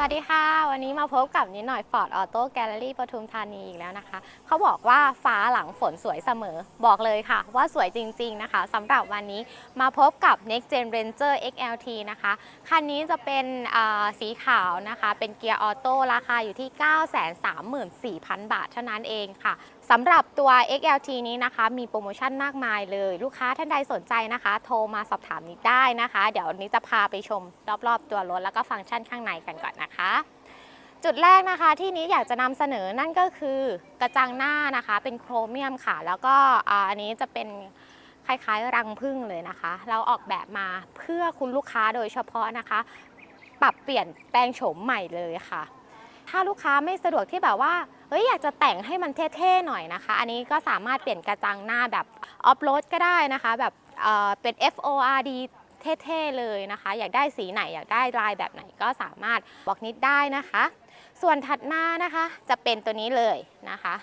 สวัสดีค่ะ วันนี้มาพบกับนิดหน่อย Ford Auto Gallery ปทุมธานีอีกแล้วนะคะ เขาบอกว่าฟ้าหลังฝนสวยเสมอ บอกเลยค่ะ ว่าสวยจริง ๆ นะคะสำหรับวันนี้มาพบกับ Next Gen Ranger XLT นะคะ คันนี้จะเป็นสีขาวนะคะ เป็นเกียร์ออโต้ราคาอยู่ที่ 934,000 บาทเท่านั้นเองค่ะ สำหรับตัว XLT นี้นะคะ มีโปรโมชั่นมากมายเลย ลูกค้าท่านใดสนใจนะคะ โทรมาสอบถามนิดได้นะคะ เดี๋ยวนี้จะพาไปชมรอบๆ ตัวรถแล้วก็ฟังก์ชันข้างในกันก่อนนะคะ จุดแรกนะคะที่นี้อยากจะนำเสนอนั่นก็คือกระจังหน้านะคะ เป็นโครเมียมค่ะ แล้วก็อันนี้จะเป็นคล้ายๆ รังผึ้งเลยนะคะ เราออกแบบมาเพื่อคุณลูกค้าโดยเฉพาะนะคะ ปรับเปลี่ยนแปลงโฉมใหม่เลยค่ะ ถ้าลูกค้าไม่สะดวกที่แบบว่า เฮ้ยอยากจะแต่งให้มันเท่ๆหน่อยนะคะ อันนี้ก็สามารถเปลี่ยนกระจังหน้าแบบออฟโรดก็ได้นะคะ แบบเอ่อเป็น FORD เท่ๆเลยนะคะ อยากได้สีไหนอยากได้ลายแบบไหนก็สามารถบอกนิดได้นะคะ ส่วนถัดมานะคะจะเป็นตัวนี้เลยนะคะ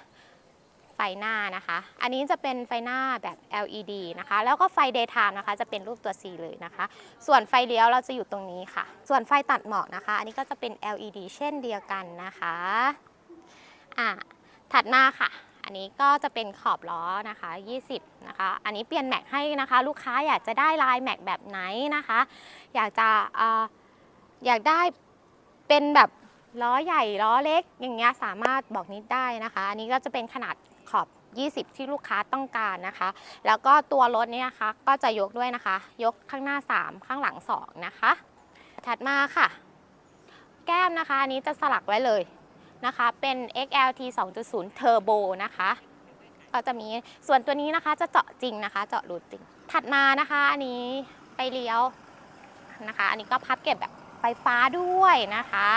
ไฟหน้านะคะ อันนี้จะเป็นไฟหน้าแบบ LED นะคะ แล้วก็ไฟ daytime นะคะ จะเป็นรูปตัว C เลยนะคะ ส่วนไฟเลี้ยวเราจะอยู่ตรงนี้ค่ะ ส่วนไฟตัดหมอกนะคะ อันนี้ก็จะเป็น LED เช่นเดียวกันนะคะ อะถัดมาค่ะ อันนี้ก็จะเป็นขอบล้อนะคะ 20 นะคะ อันนี้เปลี่ยนแม็กให้นะคะ ลูกค้าอยากจะได้ลายแม็กแบบไหนนะคะ อยากจะอออยากได้เป็นแบบล้อใหญ่ล้อเล็ก อย่างเงี้ยสามารถบอกนิดได้นะคะ อันนี้ก็จะเป็นขนาดขอบ 20 ที่ลูกค้าต้องการนะคะ แล้วก็ตัวรถเนี่ยนะคะก็จะยกด้วยนะคะ ยกข้างหน้า 3 ข้างหลัง 2 นะคะ ถัดมาค่ะ แก้มนะคะ อันนี้จะสลักไว้เลย นะคะ เป็น XLT 2.0 Turbo นะคะ ก็จะมีส่วนตัวนี้นะคะจะเจาะจริงนะคะ เจาะรูจริง ถัดมานะคะอันนี้ไปเลี้ยวนะคะ อันนี้ก็พับเก็บแบบไฟฟ้าด้วยนะคะ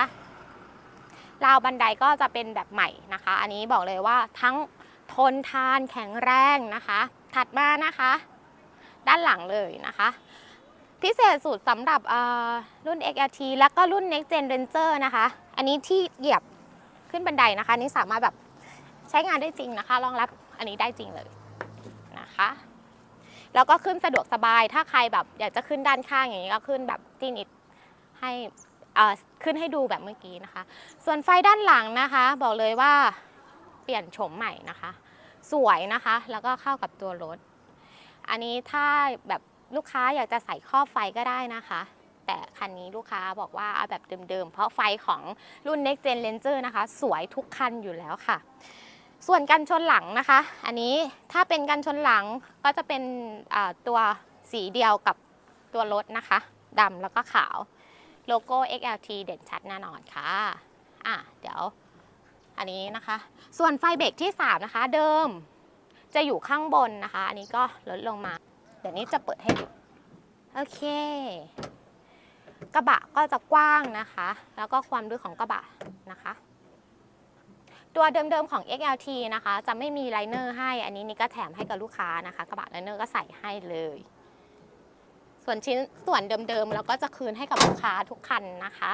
ราวบันไดก็จะเป็นแบบใหม่นะคะ อันนี้บอกเลยว่าทั้งทนทานแข็งแรงนะคะ ถัดมานะคะ ด้านหลังเลยนะคะ พิเศษสุดสำหรับรุ่น XLT แล้วก็รุ่น Next Gen Ranger นะคะ อันนี้ที่เหยียบ ขึ้นบันไดนะคะนี่สามารถแบบใช้งานได้จริงนะคะ รองรับอันนี้ได้จริงเลยนะคะ แล้วก็ขึ้นสะดวกสบาย ถ้าใครแบบอยากจะขึ้นด้านข้างอย่างนี้ก็ขึ้นแบบที่นิดให้อ่อขึ้นให้ดูแบบเมื่อกี้นะคะ ส่วนไฟด้านหลังนะคะ บอกเลยว่าเปลี่ยนโฉมใหม่นะคะ สวยนะคะ แล้วก็เข้ากับตัวรถ อันนี้ถ้าแบบลูกค้าอยากจะใส่ครอไฟก็ได้นะคะ แต่คันนี้ลูกค้าบอกว่าเอาแบบเดิมๆ เพราะไฟของรุ่น Next Gen Ranger นะคะ สวยทุกคันอยู่แล้วค่ะ ส่วนกันชนหลังนะคะ อันนี้ถ้าเป็นกันชนหลังก็จะเป็นตัวสีเดียวกับตัวรถนะคะดำแล้วก็ขาวโลโก้ XLT เด่นชัดแน่นอนค่ะอะเดี๋ยวอันนี้นะคะ ส่วนไฟเบรกที่ 3 นะคะ เดิมจะอยู่ข้างบนนะคะ อันนี้ก็ลดลงมา เดี๋ยวนี้จะเปิดให้ดู โอเค กระบะก็จะกว้างนะคะ แล้วก็ความลึกของกระบะนะคะ ตัวเดิมๆของ XLT นะคะ จะไม่มีไลเนอร์ให้ อันนี้นี่ก็แถมให้กับลูกค้านะคะ กระบะไลเนอร์ก็ใส่ให้เลย ส่วนชิ้นส่วนเดิมๆเราก็จะคืนให้กับลูกค้าทุกคันนะคะ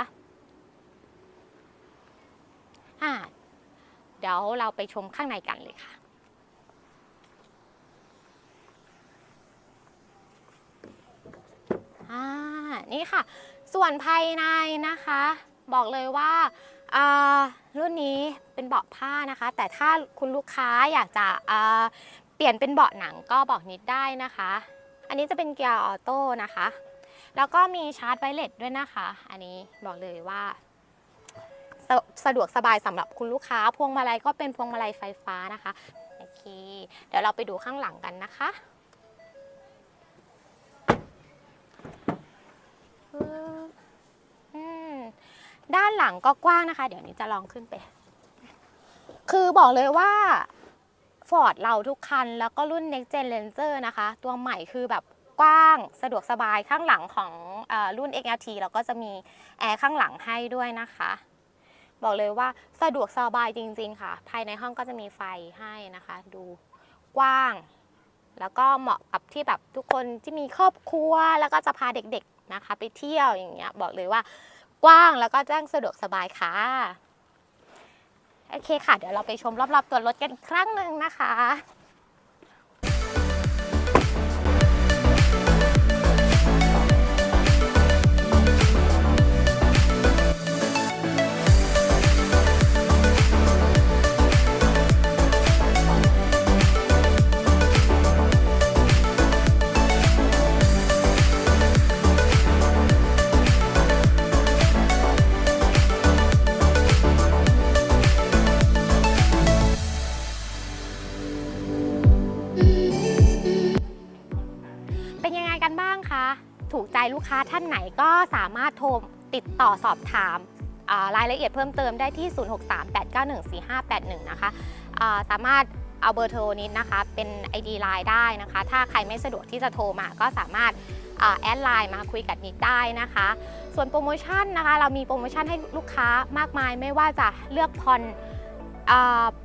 อ่าเดี๋ยวเราไปชมข้างในกันเลยค่ะอ่านี่ค่ะ ส่วนภายในนะคะ บอกเลยว่าารุ่นนี้เป็นเบาะผ้านะคะ แต่ถ้าคุณลูกค้าอยากจะเปลี่ยนเป็นเบาะหนังก็บอกนิดได้นะคะ อันนี้จะเป็นเกียร์ออโต้นะคะ แล้วก็มีชาร์จไวเลสด้วยนะคะ อันนี้บอกเลยว่าสสะดวกสบายสำหรับคุณลูกค้า พวงมาลัยก็เป็นพวงมาลัยไฟฟ้านะคะ โอเค เดี๋ยวเราไปดูข้างหลังกันนะคะานหลังก็กว้างนะคะ เดี๋ยวนี้จะลองขึ้นไป คือบอกเลยว่า Ford เราทุกคัน แล้วก็รุ่น Next Gen Ranger นะคะ ตัวใหม่คือแบบกว้างสะดวกสบายข้างหลังของอรุ่น XLT เราก็จะมีแอร์ข้างหลังให้ด้วยนะคะ บอกเลยว่าสะดวกสบายจริง ๆ ค่ะ ภายในห้องก็จะมีไฟให้นะคะ ดูกว้าง แล้วก็เหมาะกับที่แบบทุกคนที่มีครอบครัว แล้วก็จะพาเด็กๆนะคะ ไปเที่ยวอย่างเงี้ยบอกเลยว่า กว้างแล้วก็แจ้งสะดวกสบายค่ะโอเคค่ะ เดี๋ยวเราไปชมรอบๆตัวรถกันอีกครั้งหนึ่งนะคะ ถูกใจลูกค้าท่านไหนก็สามารถโทรติดต่อสอบถามรายละเอียดเพิ่มเติมได้ที่ 0638914581 นะคะสามารถเอาเบอร์โทรนี้นะคะ เป็น ID ไลน์ได้นะคะ ถ้าใครไม่สะดวกที่จะโทรมาก็สามารถอแอดไลน์มาคุยกับนิดได้นะคะ ส่วนโปรโมชั่นนะคะ เรามีโปรโมชั่นให้ลูกค้ามากมายไม่ว่าจะเลือกผ่อน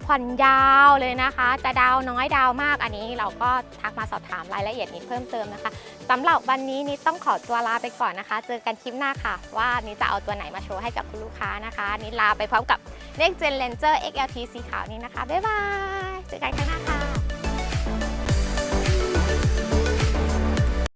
ผ่อนยาวเลยนะคะ จะดาวน้อยดาวมากอันนี้เราก็ทักมาสอบถามรายละเอียดนี้เพิ่มเติมนะคะสำหรับวันนี้นิดต้องขอตัวลาไปก่อนนะคะ เจอกันคลิปหน้าค่ะ ว่านิดจะเอาตัวไหนมาโชว์ให้กับคุณลูกค้านะคะนิดลาไปพร้อมกับ Next Gen Ranger XLT สีขาวนี้นะคะบ๊ายบายเจอกันข้งหน้าค่ะ